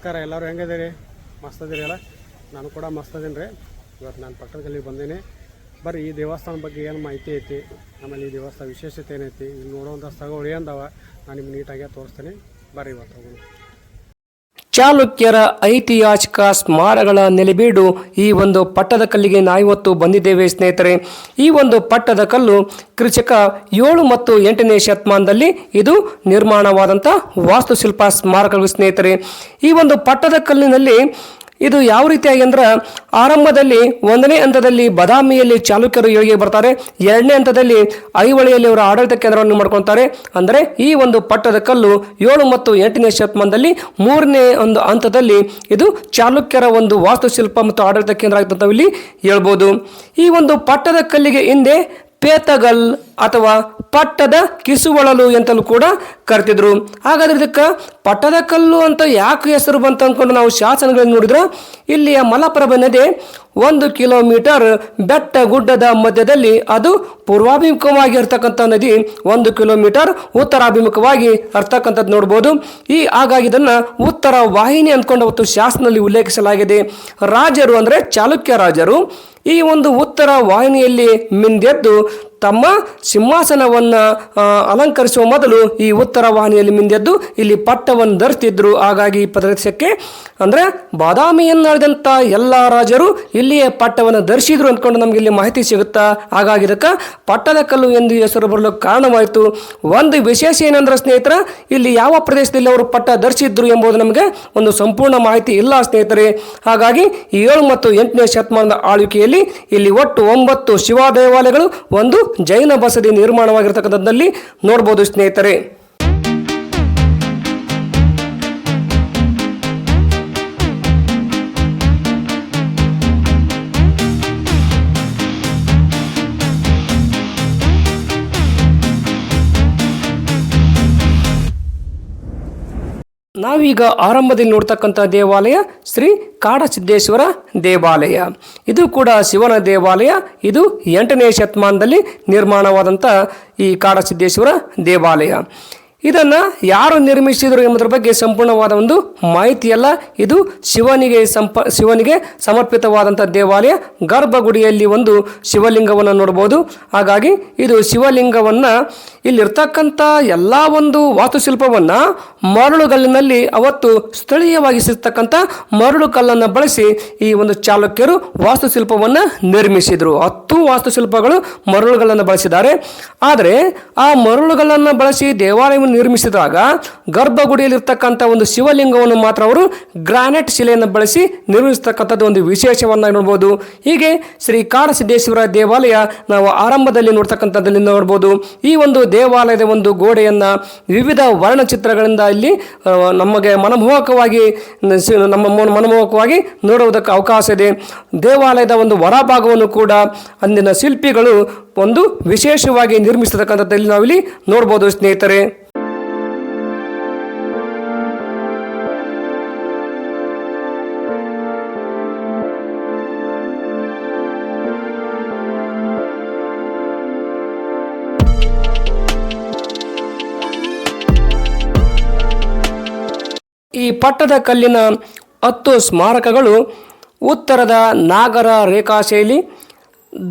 ನಮಸ್ಕಾರ, ಎಲ್ಲರೂ ಹೆಂಗಿದ್ದೀರಿ? ಮಸ್ತ್ ಅಲ್ಲ? ನಾನು ಕೂಡ ಮಸ್ತ್ ಅದೀನಿ ರೀ. ಇವತ್ತು ನಾನು ಪಕ್ಕದ ಗಲ್ಲಿಗೆ ಬಂದೀನಿ. ಬರ್ರಿ, ಈ ದೇವಸ್ಥಾನ ಬಗ್ಗೆ ಏನು ಮಾಹಿತಿ ಐತಿ? ಆಮೇಲೆ ಈ ದೇವಸ್ಥಾನ ವಿಶೇಷತೆ ಏನೈತಿ? ಇಲ್ಲಿ ನೋಡುವಂಥ ಸ್ಥಳಗಳು ಏನದಾವ ನಾನು ನಿಮ್ಗೆ ನೀಟಾಗಿ ತೋರಿಸ್ತೀನಿ. ಬರ್ರಿ ಇವತ್ತು ಹೋಗೋಣ. ಚಾಲುಕ್ಯರ ಐತಿಹಾಸಿಕ ಸ್ಮಾರಕಗಳ ನೆಲೆಬೀಡು ಈ ಒಂದು ಪಟ್ಟದ ಕಲ್ಲಿಗೆ ನಾವಿವತ್ತು ಬಂದಿದ್ದೇವೆ ಸ್ನೇಹಿತರೆ. ಈ ಒಂದು ಪಟ್ಟದ ಕಲ್ಲು ಕೃಷಿಕ ಏಳು ಮತ್ತು ಎಂಟನೇ ಶತಮಾನದಲ್ಲಿ ಇದು ನಿರ್ಮಾಣವಾದಂಥ ವಾಸ್ತುಶಿಲ್ಪ ಸ್ಮಾರಕಗಳು ಸ್ನೇಹಿತರೆ. ಈ ಒಂದು ಪಟ್ಟದ ಕಲ್ಲಿನಲ್ಲಿ ಇದು ಯಾವ ರೀತಿಯಾಗಿ ಅಂದ್ರೆ ಆರಂಭದಲ್ಲಿ ಒಂದನೇ ಹಂತದಲ್ಲಿ ಬದಾಮಿಯಲ್ಲಿ ಚಾಲುಕ್ಯರು ಯೋಗಿಗೆ ಬರ್ತಾರೆ, ಎರಡನೇ ಹಂತದಲ್ಲಿ ಐಹೊಳೆಯಲ್ಲಿ ಅವರ ಆಡಳಿತ ಕೇಂದ್ರವನ್ನು ಮಾಡ್ಕೊತಾರೆ. ಅಂದರೆ ಈ ಒಂದು ಪಟ್ಟದ ಕಲ್ಲು ಏಳು ಮತ್ತು ಎಂಟನೇ ಶತಮಾನದಲ್ಲಿ ಮೂರನೇ ಒಂದು ಹಂತದಲ್ಲಿ ಇದು ಚಾಲುಕ್ಯರ ಒಂದು ವಾಸ್ತುಶಿಲ್ಪ ಮತ್ತು ಆಡಳಿತ ಕೇಂದ್ರ ಆಗ್ತಂತ ಇಲ್ಲಿ ಹೇಳ್ಬೋದು. ಈ ಒಂದು ಪಟ್ಟದ ಕಲ್ಲಿಗೆ ಹಿಂದೆ ಪೇತಗಲ್ ಅಥವಾ ಪಟ್ಟದ ಕಿಸುವಳಲು ಅಂತಲೂ ಕೂಡ ಕರೆತಿದ್ರು. ಹಾಗಾದ್ರೆ ಇದಕ್ಕೆ ಪಟ್ಟದ ಕಲ್ಲು ಅಂತ ಯಾಕೆ ಹೆಸರು ಬಂತ ಅಂದ್ಕೊಂಡು ನಾವು ಶಾಸನಗಳನ್ನು ನೋಡಿದ್ರೆ, ಇಲ್ಲಿಯ ಮಲಪ್ರಭಾ ನದಿ ಒಂದು ಕಿಲೋಮೀಟರ್ ಬೆಟ್ಟ ಗುಡ್ಡದ ಮಧ್ಯದಲ್ಲಿ ಅದು ಪೂರ್ವಾಭಿಮುಖವಾಗಿ ಇರ್ತಕ್ಕಂಥ ನದಿ ಒಂದು ಕಿಲೋಮೀಟರ್ ಉತ್ತರಾಭಿಮುಖವಾಗಿ ಇರ್ತಕ್ಕಂಥದ್ದು ನೋಡ್ಬೋದು. ಈ ಹಾಗಾಗಿ ಇದನ್ನು ಉತ್ತರ ವಾಹಿನಿ ಅಂದ್ಕೊಂಡು ಅವತ್ತು ಶಾಸನದಲ್ಲಿ ಉಲ್ಲೇಖಿಸಲಾಗಿದೆ. ರಾಜರು ಅಂದರೆ ಚಾಲುಕ್ಯ ರಾಜರು. ಈ ಒಂದು ಉತ್ತರ ವಾಹಿನಿಯಲ್ಲಿ ಮಿಂದೆದ್ದು ತಮ್ಮ ಸಿಂಹಾಸನವನ್ನು ಅಲಂಕರಿಸುವ ಮೊದಲು ಈ ಉತ್ತರ ವಾಹಿನಿಯಲ್ಲಿ ಮಿಂದೆದ್ದು ಇಲ್ಲಿ ಪಟ್ಟವನ್ನು ಧರಿಸ್ತಿದ್ರು. ಹಾಗಾಗಿ ಈ ಪ್ರದೇಶಕ್ಕೆ ಅಂದರೆ ಬಾದಾಮಿಯನ್ನಾಳಿದಂಥ ಎಲ್ಲ ರಾಜರು ಇಲ್ಲಿಯೇ ಪಟ್ಟವನ್ನು ಧರಿಸಿದ್ರು ಅಂದ್ಕೊಂಡು ನಮಗೆ ಇಲ್ಲಿ ಮಾಹಿತಿ ಸಿಗುತ್ತಾ? ಹಾಗಾಗಿ ಇದಕ್ಕೆ ಪಟ್ಟದ ಕಲ್ಲು ಎಂದು ಹೆಸರು ಬರಲು ಕಾರಣವಾಯಿತು. ಒಂದು ವಿಶೇಷ ಏನಂದ್ರೆ ಸ್ನೇಹಿತರ, ಇಲ್ಲಿ ಯಾವ ಪ್ರದೇಶದಲ್ಲಿ ಅವರು ಪಟ್ಟ ಧರಿಸಿದ್ರು ಎಂಬುದು ನಮಗೆ ಒಂದು ಸಂಪೂರ್ಣ ಮಾಹಿತಿ ಇಲ್ಲ ಸ್ನೇಹಿತರೆ. ಹಾಗಾಗಿ ಏಳು ಮತ್ತು ಎಂಟನೇ ಶತಮಾನದ ಆಳ್ವಿಕೆಯಲ್ಲಿ ಇಲ್ಲಿ ಒಟ್ಟು ಒಂಬತ್ತು ಶಿವ ದೇವಾಲಯಗಳು, ಒಂದು ಜೈನ ಬಸದಿ ನಿರ್ಮಾಣವಾಗಿರ್ತಕ್ಕಂಥದ್ದಲ್ಲಿ ನೋಡ್ಬೋದು ಸ್ನೇಹಿತರೆ. ನಾವೀಗ ಆರಂಭದಲ್ಲಿ ನೋಡ್ತಕ್ಕಂಥ ದೇವಾಲಯ ಶ್ರೀ ಕಾಡಸಿದ್ದೇಶ್ವರ ದೇವಾಲಯ. ಇದು ಕೂಡ ಶಿವನ ದೇವಾಲಯ. ಇದು ಎಂಟನೇ ಶತಮಾನದಲ್ಲಿ ನಿರ್ಮಾಣವಾದಂಥ ಈ ಕಾಡಸಿದ್ದೇಶ್ವರ ದೇವಾಲಯ. ಇದನ್ನು ಯಾರು ನಿರ್ಮಿಸಿದರು ಎಂಬುದರ ಬಗ್ಗೆ ಸಂಪೂರ್ಣವಾದ ಒಂದು ಮಾಹಿತಿಯಲ್ಲ. ಇದು ಶಿವನಿಗೆ ಸಂಪ, ಶಿವನಿಗೆ ಸಮರ್ಪಿತವಾದಂಥ ದೇವಾಲಯ. ಗರ್ಭಗುಡಿಯಲ್ಲಿ ಒಂದು ಶಿವಲಿಂಗವನ್ನು ನೋಡ್ಬೋದು. ಹಾಗಾಗಿ ಇದು ಶಿವಲಿಂಗವನ್ನು ಇಲ್ಲಿರ್ತಕ್ಕಂಥ ಎಲ್ಲ ಒಂದು ವಾಸ್ತುಶಿಲ್ಪವನ್ನು ಮರಳುಗಲ್ಲಿನಲ್ಲಿ ಅವತ್ತು ಸ್ಥಳೀಯವಾಗಿ ಸಿಗ್ತಕ್ಕಂಥ ಮರಳು ಕಲ್ಲನ್ನು ಬಳಸಿ ಈ ಒಂದು ಚಾಲುಕ್ಯರು ವಾಸ್ತುಶಿಲ್ಪವನ್ನು ನಿರ್ಮಿಸಿದರು. ಹತ್ತು ವಾಸ್ತುಶಿಲ್ಪಗಳು ಮರಳುಗಳನ್ನು ಬಳಸಿದ್ದಾರೆ. ಆದರೆ ಆ ಮರಳುಗಳನ್ನು ಬಳಸಿ ದೇವಾಲಯವನ್ನು ನಿರ್ಮಿಸಿದಾಗ ಗರ್ಭಗುಡಿಯಲ್ಲಿರ್ತಕ್ಕಂಥ ಒಂದು ಶಿವಲಿಂಗವನ್ನು ಮಾತ್ರ ಅವರು ಗ್ರಾನೈಟ್ ಶಿಲೆಯನ್ನು ಬಳಸಿ ನಿರ್ಮಿಸತಕ್ಕಂಥದ್ದು ಒಂದು ವಿಶೇಷವನ್ನು ನೋಡ್ಬೋದು. ಹೀಗೆ ಶ್ರೀ ಕಾಡಸಿದ್ದೇಶ್ವರ ದೇವಾಲಯ ನಾವು ಆರಂಭದಲ್ಲಿ ನೋಡ್ತಕ್ಕಂಥದ್ದಲ್ಲಿ ನೋಡ್ಬೋದು. ಈ ಒಂದು ದೇವಾಲಯದ ಒಂದು ಗೋಡೆಯನ್ನು ವಿವಿಧ ವರ್ಣಚಿತ್ರಗಳಿಂದ ಇಲ್ಲಿ ನಮಗೆ ಮನಮೋಹಕವಾಗಿ ನಮ್ಮ ಮನ- ಮನಮೋಹಕವಾಗಿ ನೋಡುವುದಕ್ಕೆ ಅವಕಾಶ ಇದೆ. ದೇವಾಲಯದ ಒಂದು ಹೊರಭಾಗವನ್ನು ಕೂಡ ಅಂದಿನ ಶಿಲ್ಪಿಗಳು ಒಂದು ವಿಶೇಷವಾಗಿ ನಿರ್ಮಿಸತಕ್ಕಂಥದ್ದಲ್ಲಿ ನಾವಿಲ್ಲಿ ನೋಡ್ಬೋದು ಸ್ನೇಹಿತರೆ. ಪಟ್ಟದ ಕಲ್ಲಿನ ಹತ್ತು ಸ್ಮಾರಕಗಳು ಉತ್ತರದ ನಾಗರ ರೇಖಾ ಶೈಲಿ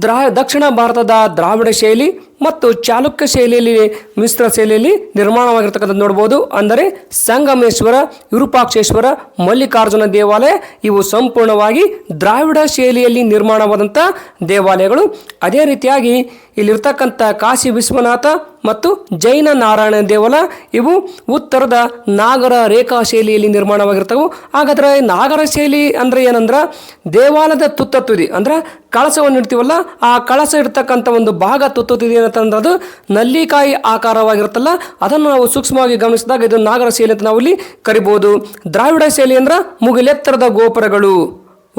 ದ್ರಾ ದಕ್ಷಿಣ ಭಾರತದ ದ್ರಾವಿಡ ಶೈಲಿ ಮತ್ತು ಚಾಲುಕ್ಯ ಶೈಲಿಯಲ್ಲಿ, ಮಿಶ್ರ ಶೈಲಿಯಲ್ಲಿ ನಿರ್ಮಾಣವಾಗಿರ್ತಕ್ಕಂಥದ್ದು ನೋಡ್ಬೋದು. ಅಂದರೆ ಸಂಗಮೇಶ್ವರ, ವಿರೂಪಾಕ್ಷೇಶ್ವರ, ಮಲ್ಲಿಕಾರ್ಜುನ ದೇವಾಲಯ, ಇವು ಸಂಪೂರ್ಣವಾಗಿ ದ್ರಾವಿಡ ಶೈಲಿಯಲ್ಲಿ ನಿರ್ಮಾಣವಾದಂಥ ದೇವಾಲಯಗಳು. ಅದೇ ರೀತಿಯಾಗಿ ಇಲ್ಲಿರ್ತಕ್ಕಂಥ ಕಾಶಿ ವಿಶ್ವನಾಥ ಮತ್ತು ಜೈನ ನಾರಾಯಣ ದೇವಾಲಯ ಇವು ಉತ್ತರದ ನಾಗರ ರೇಖಾ ಶೈಲಿಯಲ್ಲಿ ನಿರ್ಮಾಣವಾಗಿರ್ತವೆ. ಹಾಗಾದ್ರೆ ನಾಗರ ಶೈಲಿ ಅಂದರೆ ಏನಂದ್ರೆ, ದೇವಾಲಯದ ತುತ್ತ ತುದಿ ಅಂದ್ರೆ ಕಳಸವನ್ನು ಇಡ್ತೀವಲ್ಲ, ಆ ಕಳಸ ಇರ್ತಕ್ಕಂಥ ಒಂದು ಭಾಗ ತುತ್ತ ಏನಂತಂದ್ರೆ ಅದು ನಲ್ಲಿಕಾಯಿ ಆಕಾರವಾಗಿರುತ್ತಲ್ಲ, ಅದನ್ನು ನಾವು ಸೂಕ್ಷ್ಮವಾಗಿ ಗಮನಿಸಿದಾಗ ಇದು ನಾಗರ ಶೈಲಿ ಅಂತ ನಾವು ಇಲ್ಲಿ ಕರಿಬೋದು. ದ್ರಾವಿಡ ಶೈಲಿ ಅಂದ್ರೆ ಮುಗಿಲೆತ್ತರದ ಗೋಪುರಗಳು.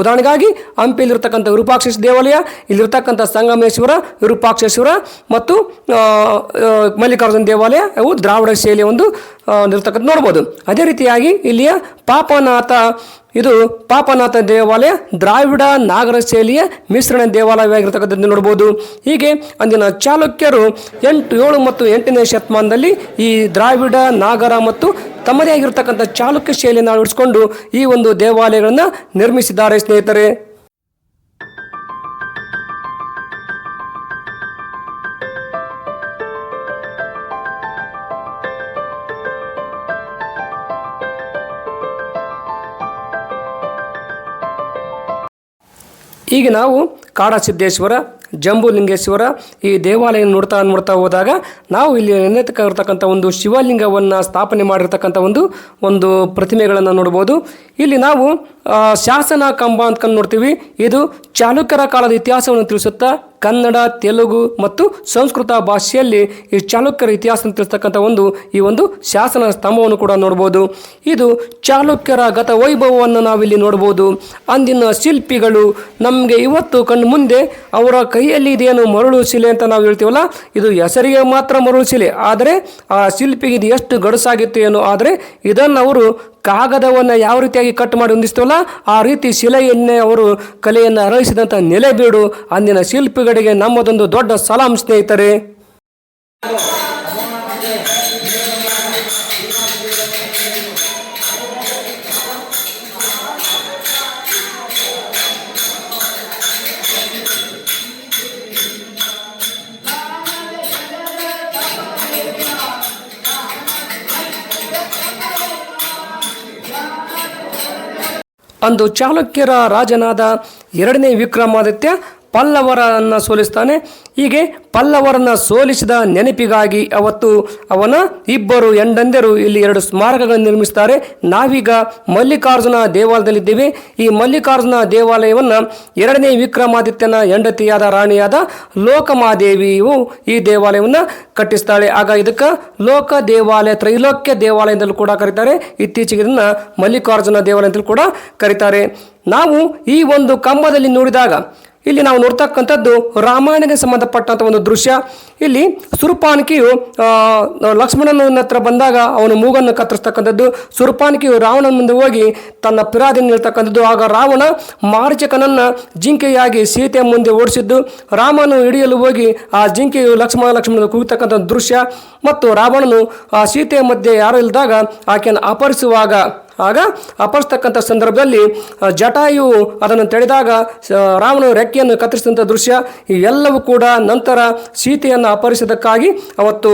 ಉದಾಹರಣೆಗಾಗಿ, ಹಂಪಿಯಲ್ಲಿರ್ತಕ್ಕಂಥ ವಿರೂಪಾಕ್ಷ ದೇವಾಲಯ, ಇಲ್ಲಿರ್ತಕ್ಕಂಥ ಸಂಗಮೇಶ್ವರ, ವಿರೂಪಾಕ್ಷೇಶ್ವರ ಮತ್ತು ಮಲ್ಲಿಕಾರ್ಜುನ ದೇವಾಲಯ, ಅವು ದ್ರಾವಿಡ ಶೈಲಿಯ ಒಂದು ಇರ್ತಕ್ಕಂಥ ನೋಡ್ಬೋದು. ಅದೇ ರೀತಿಯಾಗಿ ಇಲ್ಲಿಯ ಪಾಪನಾಥ ಇದು ಪಾಪನಾಥ ದೇವಾಲಯ, ದ್ರಾವಿಡ ನಾಗರ ಶೈಲಿಯ ಮಿಶ್ರಣ ದೇವಾಲಯವಾಗಿರ್ತಕ್ಕಂಥದ್ದು ನೋಡ್ಬೋದು ಹೀಗೆ ಅಂದಿನ ಚಾಲುಕ್ಯರು ಎಂಟು, ಏಳು ಮತ್ತು ಎಂಟನೇ ಶತಮಾನದಲ್ಲಿ ಈ ದ್ರಾವಿಡ, ನಾಗರ ಮತ್ತು ತಮ್ಮದೇ ಆಗಿರ್ತಕ್ಕಂಥ ಚಾಲುಕ್ಯ ಶೈಲಿಯನ್ನು ಅಳವಡಿಸಿಕೊಂಡು ಈ ಒಂದು ದೇವಾಲಯಗಳನ್ನು ನಿರ್ಮಿಸಿದ್ದಾರೆ ಸ್ನೇಹಿತರೆ. ಈಗ ನಾವು ಕಾಡಸಿದ್ದೇಶ್ವರ, ಜಂಬುಲಿಂಗೇಶ್ವರ ಈ ದೇವಾಲಯ ನೋಡ್ತಾ ನೋಡ್ತಾ ಹೋದಾಗ ನಾವು ಇಲ್ಲಿ ನೆನೆತಕ್ಕಿರ್ತಕ್ಕಂಥ ಒಂದು ಶಿವಲಿಂಗವನ್ನು ಸ್ಥಾಪನೆ ಮಾಡಿರ್ತಕ್ಕಂಥ ಒಂದು ಒಂದು ಪ್ರತಿಮೆಗಳನ್ನು ನೋಡ್ಬೋದು. ಇಲ್ಲಿ ನಾವು ಶಾಸನ ಕಂಬ ಅಂತ ನೋಡ್ತೀವಿ. ಇದು ಚಾಲುಕ್ಯರ ಕಾಲದ ಇತಿಹಾಸವನ್ನು ತಿಳಿಸುತ್ತಾ ಕನ್ನಡ, ತೆಲುಗು ಮತ್ತು ಸಂಸ್ಕೃತ ಭಾಷೆಯಲ್ಲಿ ಈ ಚಾಲುಕ್ಯರ ಇತಿಹಾಸ ತಿಳಿಸ್ತಕ್ಕಂಥ ಒಂದು, ಈ ಒಂದು ಶಾಸನ ಸ್ತಂಭವನ್ನು ಕೂಡ ನೋಡ್ಬೋದು. ಇದು ಚಾಲುಕ್ಯರ ಗತ ವೈಭವವನ್ನು ನಾವಿಲ್ಲಿ ನೋಡ್ಬೋದು. ಅಂದಿನ ಶಿಲ್ಪಿಗಳು ನಮಗೆ ಇವತ್ತು ಕಣ್ಣು ಮುಂದೆ ಅವರ ಕೈಯಲ್ಲಿ ಇದೇನು ಮರಳು ಶಿಲೆ ಅಂತ ನಾವು ಹೇಳ್ತೀವಲ್ಲ, ಇದು ಹೆಸರಿಗೆ ಮಾತ್ರ ಮರಳು ಶಿಲೆ. ಆದರೆ ಆ ಶಿಲ್ಪಿಗೆ ಇದು ಎಷ್ಟು ಗಡಸಾಗಿತ್ತು ಏನೋ, ಆದರೆ ಇದನ್ನು ಅವರು ಕಾಗದವನ್ನು ಯಾವ ರೀತಿಯಾಗಿ ಕಟ್ ಮಾಡಿ ಹೊಂದಿಸ್ತೀವಲ್ಲ, ಆ ರೀತಿ ಶಿಲೆಯನ್ನೇ ಅವರು ಕಲೆಯನ್ನು ಅರಳಿಸಿದಂಥ ನೆಲೆಬೀಡು, ಅಂದಿನ ಶಿಲ್ಪಿಗಳಿಗೆ ನಮ್ಮದೊಂದು ದೊಡ್ಡ ಸಲಾಂ ಸ್ನೇಹಿತರೆ. ಅಂದು ಚಾಲುಕ್ಯರ ರಾಜನಾದ ಎರಡನೇ ವಿಕ್ರಮಾದಿತ್ಯ ಪಲ್ಲವರನ್ನು ಸೋಲಿಸ್ತಾನೆ. ಹೀಗೆ ಪಲ್ಲವರನ್ನು ಸೋಲಿಸಿದ ನೆನಪಿಗಾಗಿ ಅವತ್ತು ಅವನ ಇಬ್ಬರು ಎಂಡಂದಿರು ಇಲ್ಲಿ ಎರಡು ಸ್ಮಾರಕಗಳನ್ನು ನಿರ್ಮಿಸುತ್ತಾರೆ. ನಾವೀಗ ಮಲ್ಲಿಕಾರ್ಜುನ ದೇವಾಲಯದಲ್ಲಿದ್ದೇವೆ. ಈ ಮಲ್ಲಿಕಾರ್ಜುನ ದೇವಾಲಯವನ್ನು ಎರಡನೇ ವಿಕ್ರಮಾದಿತ್ಯನ ಹೆಂಡತಿಯಾದ ರಾಣಿಯಾದ ಲೋಕಮಾದೇವಿಯು ಈ ದೇವಾಲಯವನ್ನು ಕಟ್ಟಿಸ್ತಾಳೆ. ಆಗ ಇದಕ್ಕೆ ಲೋಕ ದೇವಾಲಯ, ತ್ರೈಲೋಕ್ಯ ದೇವಾಲಯದಲ್ಲೂ ಕೂಡ ಕರೀತಾರೆ. ಇತ್ತೀಚೆಗೆ ಇದನ್ನು ಮಲ್ಲಿಕಾರ್ಜುನ ದೇವಾಲಯ ಅಂತಲೂ ಕೂಡ ಕರೀತಾರೆ. ನಾವು ಈ ಒಂದು ಕಂಬದಲ್ಲಿ ನೋಡಿದಾಗ ಇಲ್ಲಿ ನಾವು ನೋಡ್ತಕ್ಕಂಥದ್ದು ರಾಮಾಯಣಕ್ಕೆ ಸಂಬಂಧಪಟ್ಟಂಥ ಒಂದು ದೃಶ್ಯ. ಇಲ್ಲಿ ಸುರುಪಾನಿಕೆಯು ಲಕ್ಷ್ಮಣನ ಹತ್ರ ಬಂದಾಗ ಅವನು ಮೂಗನ್ನು ಕತ್ತರಿಸ್ತಕ್ಕಂಥದ್ದು. ಸುರುಪಾನಿಕೆಯು ರಾವಣನ ಮುಂದೆ ಹೋಗಿ ತನ್ನ ಪಿರಾದಿನ ಹೇಳ್ತಕ್ಕಂಥದ್ದು. ಆಗ ರಾವಣ ಮಾರ್ಚಕನನ್ನು ಜಿಂಕೆಯಾಗಿ ಸೀತೆಯ ಮುಂದೆ ಓಡಿಸಿದ್ದು. ರಾಮನು ಹಿಡಿಯಲು ಹೋಗಿ ಆ ಜಿಂಕೆಯು ಲಕ್ಷ್ಮಣ ಲಕ್ಷ್ಮಣ ಕೂಗ್ತಕ್ಕಂಥ ದೃಶ್ಯ. ಮತ್ತು ರಾವಣನು ಆ ಸೀತೆಯ ಮಧ್ಯೆ ಯಾರು ಇಲ್ಲದಾಗ ಆಕೆಯನ್ನು ಅಪಹರಿಸುವಾಗ ಆಗ ಅಪರಿಸ್ತಕ್ಕಂಥ ಸಂದರ್ಭದಲ್ಲಿ ಜಟಾಯು ಅದನ್ನು ತೆಳೆದಾಗ ರಾಮನು ರೆಕ್ಕೆಯನ್ನು ಕತ್ತರಿಸಿದಂಥ ದೃಶ್ಯ ಇವೆಲ್ಲವೂ ಕೂಡ ನಂತರ ಸೀತೆಯನ್ನು ಅಪಹರಿಸಿದ್ದಕ್ಕಾಗಿ ಅವತ್ತು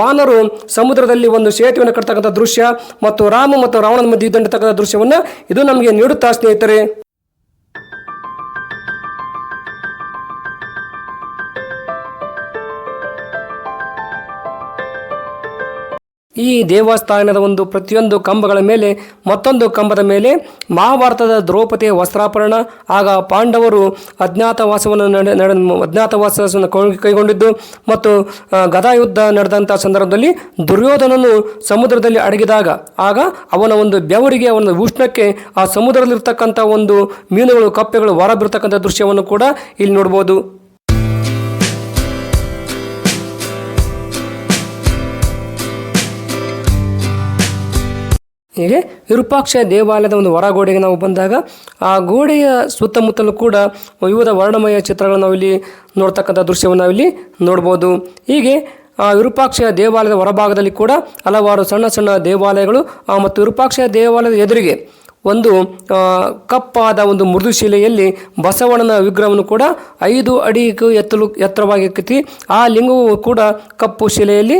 ವಾನರು ಸಮುದ್ರದಲ್ಲಿ ಒಂದು ಸೇತುವೆಯನ್ನು ಕಟ್ತಕ್ಕಂಥ ದೃಶ್ಯ ಮತ್ತು ರಾಮ ಮತ್ತು ರಾವಣನ ಮಧ್ಯೆ ಯುದ್ಧ ದೃಶ್ಯವನ್ನು ಇದು ನಮಗೆ ನೀಡುತ್ತಾ ಸ್ನೇಹಿತರೆ. ಈ ದೇವಸ್ಥಾನದ ಒಂದು ಪ್ರತಿಯೊಂದು ಕಂಬಗಳ ಮೇಲೆ, ಮತ್ತೊಂದು ಕಂಬದ ಮೇಲೆ ಮಹಾಭಾರತದ ದ್ರೌಪದಿಯ ವಸ್ತ್ರಾಪರಣ ಆಗ ಪಾಂಡವರು ಅಜ್ಞಾತವಾಸವನ್ನು ನಡೆ ನಡೆ, ಅಜ್ಞಾತವಾಸವನ್ನು ಕೈಗೊಂಡಿದ್ದು ಮತ್ತು ಗದಾಯುದ್ಧ ನಡೆದಂಥ ಸಂದರ್ಭದಲ್ಲಿ ದುರ್ಯೋಧನನು ಸಮುದ್ರದಲ್ಲಿ ಅಡಗಿದಾಗ, ಆಗ ಅವನ ಒಂದು ಬೆವರಿಗೆ, ಅವನ ಉಷ್ಣಕ್ಕೆ, ಆ ಸಮುದ್ರದಲ್ಲಿರ್ತಕ್ಕಂಥ ಒಂದು ಮೀನುಗಳು, ಕಪ್ಪೆಗಳು ಹೊರಬಿರ್ತಕ್ಕಂಥ ದೃಶ್ಯವನ್ನು ಕೂಡ ಇಲ್ಲಿ ನೋಡ್ಬೋದು. ಹೀಗೆ ವಿರೂಪಾಕ್ಷ ದೇವಾಲಯದ ಒಂದು ಹೊರಗೋಡೆಗೆ ನಾವು ಬಂದಾಗ ಆ ಗೋಡೆಯ ಸುತ್ತಮುತ್ತಲೂ ಕೂಡ ವಿವಿಧ ವರ್ಣಮಯ ಚಿತ್ರಗಳನ್ನು ನಾವು ಇಲ್ಲಿ ನೋಡ್ತಕ್ಕಂಥ ದೃಶ್ಯವನ್ನು ನಾವಿಲ್ಲಿ ನೋಡ್ಬೋದು. ಹೀಗೆ ಆ ವಿರೂಪಾಕ್ಷ ದೇವಾಲಯದ ಹೊರಭಾಗದಲ್ಲಿ ಕೂಡ ಹಲವಾರು ಸಣ್ಣ ಸಣ್ಣ ದೇವಾಲಯಗಳು ಮತ್ತು ವಿರೂಪಾಕ್ಷ ದೇವಾಲಯದ ಎದುರಿಗೆ ಒಂದು ಕಪ್ಪಾದ ಒಂದು ಮೃದುಶಿಲೆಯಲ್ಲಿ ಬಸವಣ್ಣನ ವಿಗ್ರಹವನ್ನು ಕೂಡ ಐದು ಅಡಿಗೂ ಎತ್ತಲು ಎತ್ತರವಾಗಿರ್ತಿ ಆ ಲಿಂಗವು ಕೂಡ ಕಪ್ಪು ಶಿಲೆಯಲ್ಲಿ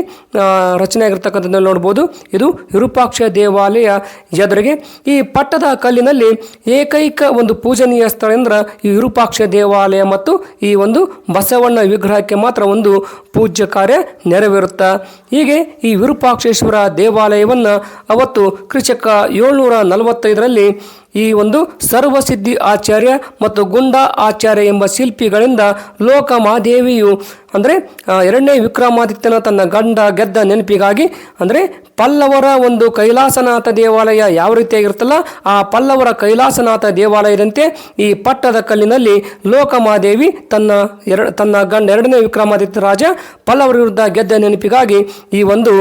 ರಚನೆ ಆಗಿರ್ತಕ್ಕಂಥದ್ದನ್ನು ನೋಡ್ಬೋದು. ಇದು ವಿರೂಪಾಕ್ಷ ದೇವಾಲಯ ಎದುರಿಗೆ. ಈ ಪಟ್ಟದ ಕಲ್ಲಿನಲ್ಲಿ ಏಕೈಕ ಒಂದು ಪೂಜನೀಯ ಸ್ಥಳ ಅಂದ್ರೆ ಈ ವಿರೂಪಾಕ್ಷ ದೇವಾಲಯ ಮತ್ತು ಈ ಒಂದು ಬಸವಣ್ಣ ವಿಗ್ರಹಕ್ಕೆ ಮಾತ್ರ ಒಂದು ಪೂಜ್ಯ ಕಾರ್ಯ ನೆರವೇರುತ್ತಾ. ಹೀಗೆ ಈ ವಿರೂಪಾಕ್ಷೇಶ್ವರ ದೇವಾಲಯವನ್ನು ಅವತ್ತು ಕೃಷಕ ಏಳ್ನೂರ ನಲವತ್ತೈದರಲ್ಲಿ ಈ ಒಂದು ಸರ್ವಸಿದ್ಧಿ ಆಚಾರ್ಯ ಮತ್ತು ಗುಂಡ ಆಚಾರ್ಯ ಎಂಬ ಶಿಲ್ಪಿಗಳಿಂದ ಲೋಕಮಾದೇವಿಯು ಅಂದರೆ ಎರಡನೇ ವಿಕ್ರಮಾದಿತ್ಯನ ತನ್ನ ಗಂಡ ಗೆದ್ದ ನೆನಪಿಗಾಗಿ, ಅಂದರೆ, ಪಲ್ಲವರ ಒಂದು ಕೈಲಾಸನಾಥ ದೇವಾಲಯ ಯಾವ ರೀತಿಯಾಗಿರುತ್ತಲ್ಲ ಆ ಪಲ್ಲವರ ಕೈಲಾಸನಾಥ ದೇವಾಲಯದಂತೆ ಈ ಪಟ್ಟದ ಕಲ್ಲಿನಲ್ಲಿ ಲೋಕಮಾದೇವಿ ತನ್ನ ಎರ ತನ್ನ ಗಂಡ, ಎರಡನೇ ವಿಕ್ರಮಾದಿತ್ಯ ರಾಜ ಪಲ್ಲವರ ವಿರುದ್ಧ ಗೆದ್ದ ನೆನಪಿಗಾಗಿ ಈ ಒಂದು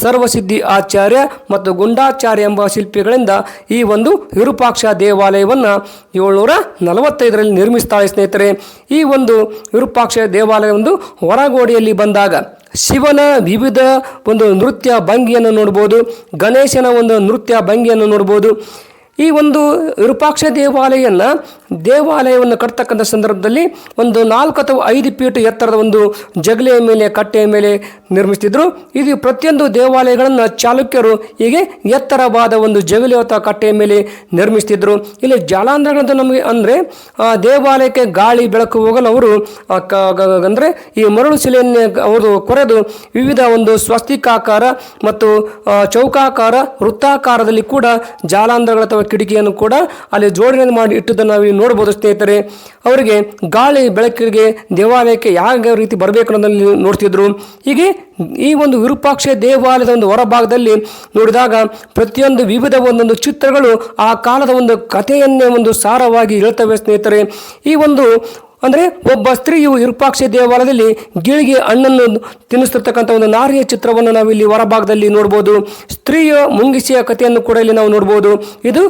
ಸರ್ವಸಿದ್ಧಿ ಆಚಾರ್ಯ ಮತ್ತು ಗುಂಡಾಚಾರ್ಯ ಎಂಬ ಶಿಲ್ಪಿಗಳಿಂದ ಈ ಒಂದು ವಿರೂಪಾಕ್ಷ ದೇವಾಲಯವನ್ನು ಏಳ್ನೂರ ನಲವತ್ತೈದರಲ್ಲಿ ನಿರ್ಮಿಸ್ತಾಳೆ ಸ್ನೇಹಿತರೆ. ಈ ಒಂದು ವಿರೂಪಾಕ್ಷ ದೇವಾಲಯ ಒಂದು ಹೊರಗೋಡಿಯಲ್ಲಿ ಬಂದಾಗ ಶಿವನ ವಿವಿಧ ಒಂದು ನೃತ್ಯ ಭಂಗಿಯನ್ನು ನೋಡ್ಬೋದು ಗಣೇಶನ ಒಂದು ನೃತ್ಯ ಭಂಗಿಯನ್ನು ನೋಡ್ಬೋದು. ಈ ಒಂದು ವಿರೂಪಾಕ್ಷ ದೇವಾಲಯನ ದೇವಾಲಯವನ್ನು ಕಟ್ತಕ್ಕಂಥ ಸಂದರ್ಭದಲ್ಲಿ ಒಂದು ನಾಲ್ಕು ಅಥವಾ ಐದು ಫೀಟ್ ಎತ್ತರದ ಒಂದು ಜಗಲಿಯ ಮೇಲೆ, ಕಟ್ಟೆಯ ಮೇಲೆ ನಿರ್ಮಿಸ್ತಿದ್ರು. ಇದು ಪ್ರತಿಯೊಂದು ದೇವಾಲಯಗಳನ್ನು ಚಾಲುಕ್ಯರು ಹೀಗೆ ಎತ್ತರವಾದ ಒಂದು ಜಗಲಿ ಅಥವಾ ಕಟ್ಟೆಯ ಮೇಲೆ ನಿರ್ಮಿಸ್ತಿದ್ರು. ಇಲ್ಲಿ ಜಲಾಂಧ್ರಗಳಂತ ನಮಗೆ ಅಂದರೆ ದೇವಾಲಯಕ್ಕೆ ಗಾಳಿ, ಬೆಳಕು ಹೋಗಲು ಅವರು ಅಂದರೆ ಈ ಮರಳು ಶಿಲೆಯನ್ನು ಅವರು ಕೊರೆದು ವಿವಿಧ ಒಂದು ಸ್ವಸ್ತಿಕಾಕಾರ ಮತ್ತು ಚೌಕಾಕಾರ, ವೃತ್ತಾಕಾರದಲ್ಲಿ ಕೂಡ ಜಾಲಾಂಧ್ರಗಳು ಅಥವಾ ಕಿಟಕಿಯನ್ನು ಕೂಡ ಅಲ್ಲಿ ಜೋಡಣೆ ಮಾಡಿ ಇಟ್ಟುದನ್ನು ನಾವು ನೋಡ್ಬೋದು ಸ್ನೇಹಿತರೆ. ಅವರಿಗೆ ಗಾಳಿ ಬೆಳಕಿಗೆ ದೇವಾಲಯಕ್ಕೆ ಯಾವ ರೀತಿ ಬರಬೇಕು ಅನ್ನೋದನ್ನು ನೋಡ್ತಿದ್ರು. ಹೀಗೆ ಈ ಒಂದು ವಿರೂಪಾಕ್ಷ ದೇವಾಲಯದ ಒಂದು ಹೊರಭಾಗದಲ್ಲಿ ನೋಡಿದಾಗ ಪ್ರತಿಯೊಂದು ವಿವಿಧ ಒಂದೊಂದು ಚಿತ್ರಗಳು ಆ ಕಾಲದ ಒಂದು ಕಥೆಯನ್ನೇ ಒಂದು ಸಾರವಾಗಿ ಹೇಳ್ತವೆ ಸ್ನೇಹಿತರೆ. ಈ ಒಂದು ಅಂದರೆ ಒಬ್ಬ ಸ್ತ್ರೀಯು ವಿರೂಪಾಕ್ಷ ದೇವಾಲಯದಲ್ಲಿ ಗಿಳಿಗೆ ಹಣ್ಣನ್ನು ತಿನ್ನಿಸ್ತಿರ್ತಕ್ಕಂಥ ಒಂದು ನಾರಿಯ ಚಿತ್ರವನ್ನು ನಾವು ಇಲ್ಲಿ ಹೊರಭಾಗದಲ್ಲಿ ನೋಡ್ಬೋದು. ಸ್ತ್ರೀಯ ಮುಂಗಿಸಿಯ ಕಥೆಯನ್ನು ಕೂಡ ಇಲ್ಲಿ ನಾವು ನೋಡ್ಬೋದು. ಇದು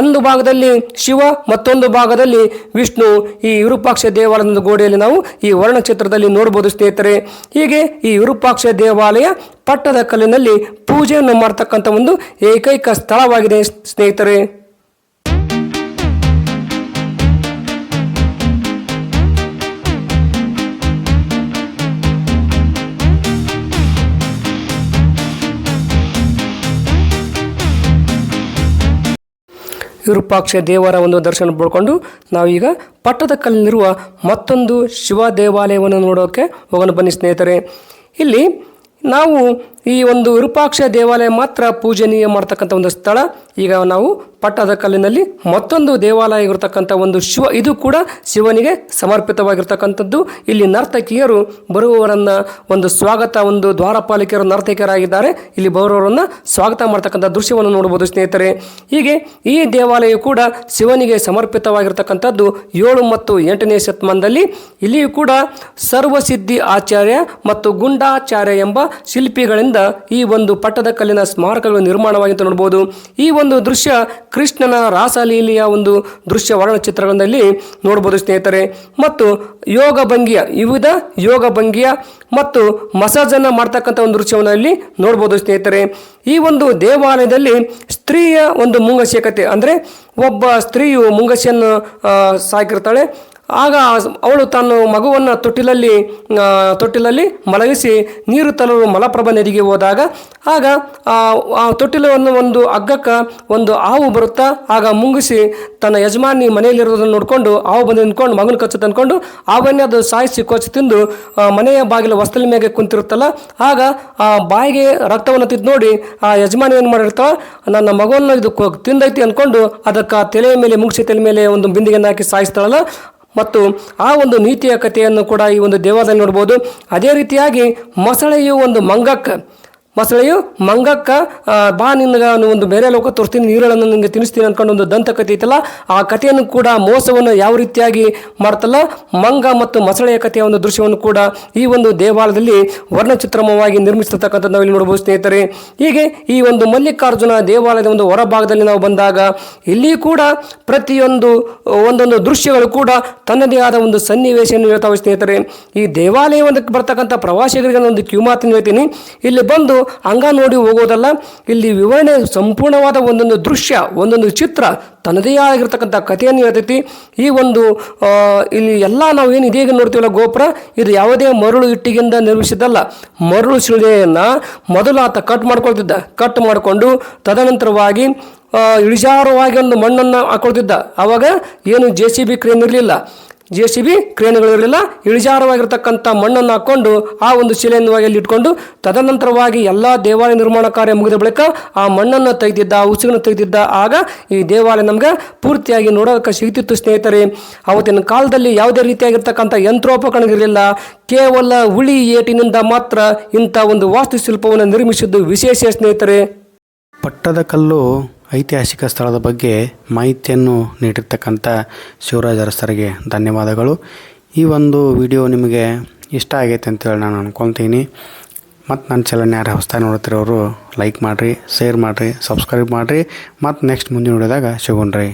ಒಂದು ಭಾಗದಲ್ಲಿ ಶಿವ, ಮತ್ತೊಂದು ಭಾಗದಲ್ಲಿ ವಿಷ್ಣು. ಈ ವಿರೂಪಾಕ್ಷ ದೇವಾಲಯದ ಗೋಡೆಯಲ್ಲಿ ನಾವು ಈ ವರ್ಣಚಿತ್ರದಲ್ಲಿ ನೋಡ್ಬೋದು ಸ್ನೇಹಿತರೆ. ಹೀಗೆ ಈ ವಿರೂಪಾಕ್ಷ ದೇವಾಲಯ ಪಟ್ಟದ ಕಲ್ಲಿನಲ್ಲಿ ಪೂಜೆಯನ್ನು ಮಾಡ್ತಕ್ಕಂಥ ಒಂದು ಏಕೈಕ ಸ್ಥಳವಾಗಿದೆ ಸ್ನೇಹಿತರೆ. ವಿರೂಪಾಕ್ಷ ದೇವರ ಒಂದು ದರ್ಶನ ಪಡ್ಕೊಂಡು ನಾವೀಗ ಪಟ್ಟದ ಕಲ್ಲಿರುವ ಮತ್ತೊಂದು ಶಿವ ದೇವಾಲಯವನ್ನು ನೋಡೋಕೆ ಹೋಗೋಣ ಬನ್ನಿ ಸ್ನೇಹಿತರೆ. ಇಲ್ಲಿ ನಾವು ಈ ಒಂದು ವಿರೂಪಾಕ್ಷ ದೇವಾಲಯ ಮಾತ್ರ ಪೂಜನೀಯ ಮಾಡ್ತಕ್ಕಂಥ ಒಂದು ಸ್ಥಳ. ಈಗ ನಾವು ಪಟ್ಟದ ಕಲ್ಲಿನಲ್ಲಿ ಮತ್ತೊಂದು ದೇವಾಲಯ ಇರತಕ್ಕಂಥ ಒಂದು ಶಿವ, ಇದು ಕೂಡ ಶಿವನಿಗೆ ಸಮರ್ಪಿತವಾಗಿರ್ತಕ್ಕಂಥದ್ದು. ಇಲ್ಲಿ ನರ್ತಕಿಯರು ಬರುವವರನ್ನ ಒಂದು ಸ್ವಾಗತ, ಒಂದು ದ್ವಾರಪಾಲಿಕೆಯರು ನರ್ತಕಿಯರಾಗಿದ್ದಾರೆ. ಇಲ್ಲಿ ಬರುವವರನ್ನು ಸ್ವಾಗತ ಮಾಡ್ತಕ್ಕಂಥ ದೃಶ್ಯವನ್ನು ನೋಡಬಹುದು ಸ್ನೇಹಿತರೆ. ಹೀಗೆ ಈ ದೇವಾಲಯ ಕೂಡ ಶಿವನಿಗೆ ಸಮರ್ಪಿತವಾಗಿರ್ತಕ್ಕಂಥದ್ದು ಏಳು ಮತ್ತು ಎಂಟನೇ ಶತಮಾನದಲ್ಲಿ. ಇಲ್ಲಿಯೂ ಕೂಡ ಸರ್ವಸಿದ್ಧಿ ಆಚಾರ್ಯ ಮತ್ತು ಗುಂಡಾಚಾರ್ಯ ಎಂಬ ಶಿಲ್ಪಿಗಳಿಂದ ಈ ಒಂದು ಪಟ್ಟದ ಕಲ್ಲಿನ ಸ್ಮಾರಕಗಳು ನಿರ್ಮಾಣವಾಗಿತ್ತು ನೋಡಬಹುದು ಈ ಒಂದು ದೃಶ್ಯ ಕೃಷ್ಣನ ರಾಸಲೀಲಿಯ ಒಂದು ದೃಶ್ಯ ವರ್ಣಚಿತ್ರಗಳಲ್ಲಿ ನೋಡಬಹುದು ಸ್ನೇಹಿತರೆ. ಮತ್ತು ಯೋಗ ಭಂಗಿಯ, ವಿವಿಧ ಯೋಗ ಭಂಗಿಯ ಮತ್ತು ಮಸಾಜನ್ನು ಮಾಡ್ತಕ್ಕಂಥ ಒಂದು ದೃಶ್ಯವನ್ನು ಇಲ್ಲಿ ನೋಡ್ಬೋದು ಸ್ನೇಹಿತರೆ. ಈ ಒಂದು ದೇವಾಲಯದಲ್ಲಿ ಸ್ತ್ರೀಯ ಒಂದು ಮುಂಗಸಿಯ ಕತೆ, ಅಂದರೆ ಒಬ್ಬ ಸ್ತ್ರೀಯು ಮುಂಗಸಿಯನ್ನು ಸಾಕಿರ್ತಾಳೆ. ಆಗ ಅವಳು ತನ್ನ ಮಗುವನ್ನು ತೊಟ್ಟಿಲಲ್ಲಿ ತೊಟ್ಟಿಲಲ್ಲಿ ಮಲಗಿಸಿ ನೀರು ತಲುಪಲು ಮಲಪ್ರಭ ನದಿಗೆ ಹೋದಾಗ, ಆಗ ಆ ತೊಟ್ಟಿಲವನ್ನು ಒಂದು ಹಗ್ಗಕ್ಕೆ ಒಂದು ಹಾವು ಬರುತ್ತಾ, ಆಗ ಮುಂಗಿಸಿ ತನ್ನ ಯಜಮಾನಿ ಮನೆಯಲ್ಲಿರೋದನ್ನು ನೋಡಿಕೊಂಡು, ಹಾವು ಬಂದು ನಿಂತ್ಕೊಂಡು, ಮಗನ ಕಚ್ಚು ತಂದ್ಕೊಂಡು ಹಾವನ್ನೇ ಅದು ಸಾಯಿಸಿ ಕೊಚ್ಚಿ ತಿಂದು ಮನೆಯ ಬಾಗಿಲು ಹೊಸ್ತಲ ಮೇಲೆ ಕುಂತಿರುತ್ತಲ್ಲ, ಆಗ ಆ ಬಾಯಿಗೆ ರಕ್ತವನ್ನು ತಿದ್ದು ನೋಡಿ, ಆ ಯಜಮಾನಿ ಏನು ಮಾಡಿರ್ತಾವ ನನ್ನ ಮಗುವನ್ನು ಇದು ತಿಂದೈತಿ ಅಂದ್ಕೊಂಡು ಅದಕ್ಕೆ ತಲೆಯ ಮೇಲೆ, ಮುಂಗಿಸಿ ತಲೆ ಮೇಲೆ ಒಂದು ಬಿಂದಿಗೆಯನ್ನು ಹಾಕಿ ಸಾಯಿಸ್ತಾಳಲ್ಲ ಮತ್ತು ಆ ಒಂದು ನೀತಿಯ ಕಥೆಯನ್ನು ಕೂಡ ಈ ಒಂದು ದೇವಾಲಯ ನೋಡ್ಬೋದು. ಅದೇ ರೀತಿಯಾಗಿ ಮೊಸಳೆಯು ಒಂದು ಮಂಗಕ್ಕ ಮೊಸಳೆಯು, ಮಂಗಕ್ಕ ಬಾ ಅನ್ನೋ ಒಂದು ಬೇರೆ ಲೋಕ ತೋರಿಸ್ತೀನಿ ನೀರುಗಳನ್ನು ನಿನಗೆ ತಿನ್ನಿಸ್ತೀನಿ ಅನ್ಕೊಂಡು ಒಂದು ದಂತಕಥೆ ಐತಲ್ಲ, ಆ ಕಥೆಯನ್ನು ಕೂಡ ಮೋಸವನ್ನು ಯಾವ ರೀತಿಯಾಗಿ ಮಾಡ್ತಲ್ಲ, ಮಂಗ ಮತ್ತು ಮೊಸಳೆಯ ಕಥೆಯ ಒಂದು ದೃಶ್ಯವನ್ನು ಕೂಡ ಈ ಒಂದು ದೇವಾಲಯದಲ್ಲಿ ವರ್ಣಚಿತ್ರಮವಾಗಿ ನಿರ್ಮಿಸಿರ್ತಕ್ಕಂಥದ್ದು ನಾವು ಇಲ್ಲಿ ನೋಡಬಹುದು ಸ್ನೇಹಿತರೆ. ಹೀಗೆ ಈ ಒಂದು ಮಲ್ಲಿಕಾರ್ಜುನ ದೇವಾಲಯದ ಒಂದು ಹೊರಭಾಗದಲ್ಲಿ ನಾವು ಬಂದಾಗ ಇಲ್ಲಿ ಕೂಡ ಪ್ರತಿಯೊಂದು, ಒಂದೊಂದು ದೃಶ್ಯಗಳು ಕೂಡ ತನ್ನದೇ ಆದ ಒಂದು ಸನ್ನಿವೇಶವನ್ನು ಹೇಳ್ತಾವೆ ಸ್ನೇಹಿತರೆ. ಈ ದೇವಾಲಯವನ್ನು ಬರ್ತಕ್ಕಂಥ ಪ್ರವಾಸಿಗರಿಗೆ ಒಂದು ಕಿವಿಮಾತನ್ನು ಹೇಳ್ತೀನಿ. ಇಲ್ಲಿ ಬಂದು ಅಂಗ ನೋಡಿ ಹೋಗೋದಲ್ಲ, ಇಲ್ಲಿ ವಿವರಣೆ ಸಂಪೂರ್ಣವಾದ ಒಂದೊಂದು ದೃಶ್ಯ, ಒಂದೊಂದು ಚಿತ್ರ ತನ್ನದೇ ಆಗಿರ್ತಕ್ಕಂಥ ಕಥೆಯನ್ನು ಹೇಳ್ತೈತಿ. ಈ ಒಂದು ಇಲ್ಲಿ ಎಲ್ಲ ನಾವು ಏನು ಇದೀಗ ನೋಡ್ತೀವಲ್ಲ ಗೋಪುರ, ಇದು ಯಾವುದೇ ಮರಳು ಇಟ್ಟಿಗೆಯಿಂದ ನಿರ್ಮಿಸಿದ್ದಲ್ಲ. ಮರಳು ಶಿಲೆಯನ್ನು ಮೊದಲು ಆತ ಕಟ್ ಮಾಡ್ಕೊಳ್ತಿದ್ದ. ಕಟ್ ಮಾಡಿಕೊಂಡು ತದನಂತರವಾಗಿ ಇಳಿಜಾರುವಾಗಿ ಒಂದು ಮಣ್ಣನ್ನು ಹಾಕೊಳ್ತಿದ್ದ. ಆವಾಗ ಏನು ಜೆ ಸಿ ಬಿ ಕ್ರೇನ್ ಇರಲಿಲ್ಲ. ಜೆ ಸಿ ಬಿ ಕ್ರೇನ್ಗಳಿರಲಿಲ್ಲ ಇಳಿಜಾರವಾಗಿರ್ತಕ್ಕಂಥ ಮಣ್ಣನ್ನು ಹಾಕೊಂಡು ಆ ಒಂದು ಶಿಲೆಯನ್ನು ಅಲ್ಲಿ ಇಟ್ಕೊಂಡು ತದನಂತರವಾಗಿ ಎಲ್ಲ ದೇವಾಲಯ ನಿರ್ಮಾಣ ಕಾರ್ಯ ಮುಗಿದ ಬಳಿಕ ಆ ಮಣ್ಣನ್ನು ತೆಗೆದಿದ್ದ, ಆ ಉಸುಗನ್ನು ತೆಗೆದಿದ್ದ ಆಗ ಈ ದೇವಾಲಯ ನಮಗೆ ಪೂರ್ತಿಯಾಗಿ ನೋಡೋದಕ್ಕೆ ಸಿಗ್ತಿತ್ತು ಸ್ನೇಹಿತರೆ. ಅವತ್ತಿನ ಕಾಲದಲ್ಲಿ ಯಾವುದೇ ರೀತಿಯಾಗಿರ್ತಕ್ಕಂಥ ಯಂತ್ರೋಪಕರಣಗಳಿರಲಿಲ್ಲ. ಕೇವಲ ಉಳಿ ಏಟಿನಿಂದ ಮಾತ್ರ ಇಂಥ ಒಂದು ವಾಸ್ತುಶಿಲ್ಪವನ್ನು ನಿರ್ಮಿಸಿದ್ದು ವಿಶೇಷ ಸ್ನೇಹಿತರೆ. ಪಟ್ಟದಕಲ್ಲು ಐತಿಹಾಸಿಕ ಸ್ಥಳದ ಬಗ್ಗೆ ಮಾಹಿತಿಯನ್ನು ನೀಡಿರ್ತಕ್ಕಂಥ ಶಿವರಾಜ್ ಅರಸರಿಗೆ ಧನ್ಯವಾದಗಳು. ಈ ಒಂದು ವಿಡಿಯೋ ನಿಮಗೆ ಇಷ್ಟ ಆಗೈತೆ ಅಂತೇಳಿ ನಾನು ಅಂದ್ಕೊಳ್ತೀನಿ ಮತ್ತು ನನ್ನ ಚಾನಲ್ನ ಯಾರು ಹೊಸ್ತಾಗಿ ನೋಡ್ತಿರೋರು ಲೈಕ್ ಮಾಡಿರಿ ಶೇರ್ ಮಾಡಿರಿ ಸಬ್ಸ್ಕ್ರೈಬ್ ಮಾಡಿರಿ. ಮತ್ತು ನೆಕ್ಸ್ಟ್ ಮುಂದಿನ ವಿಡಿಯೋದಾಗ ಸಿಗೋಣ್ರಿ.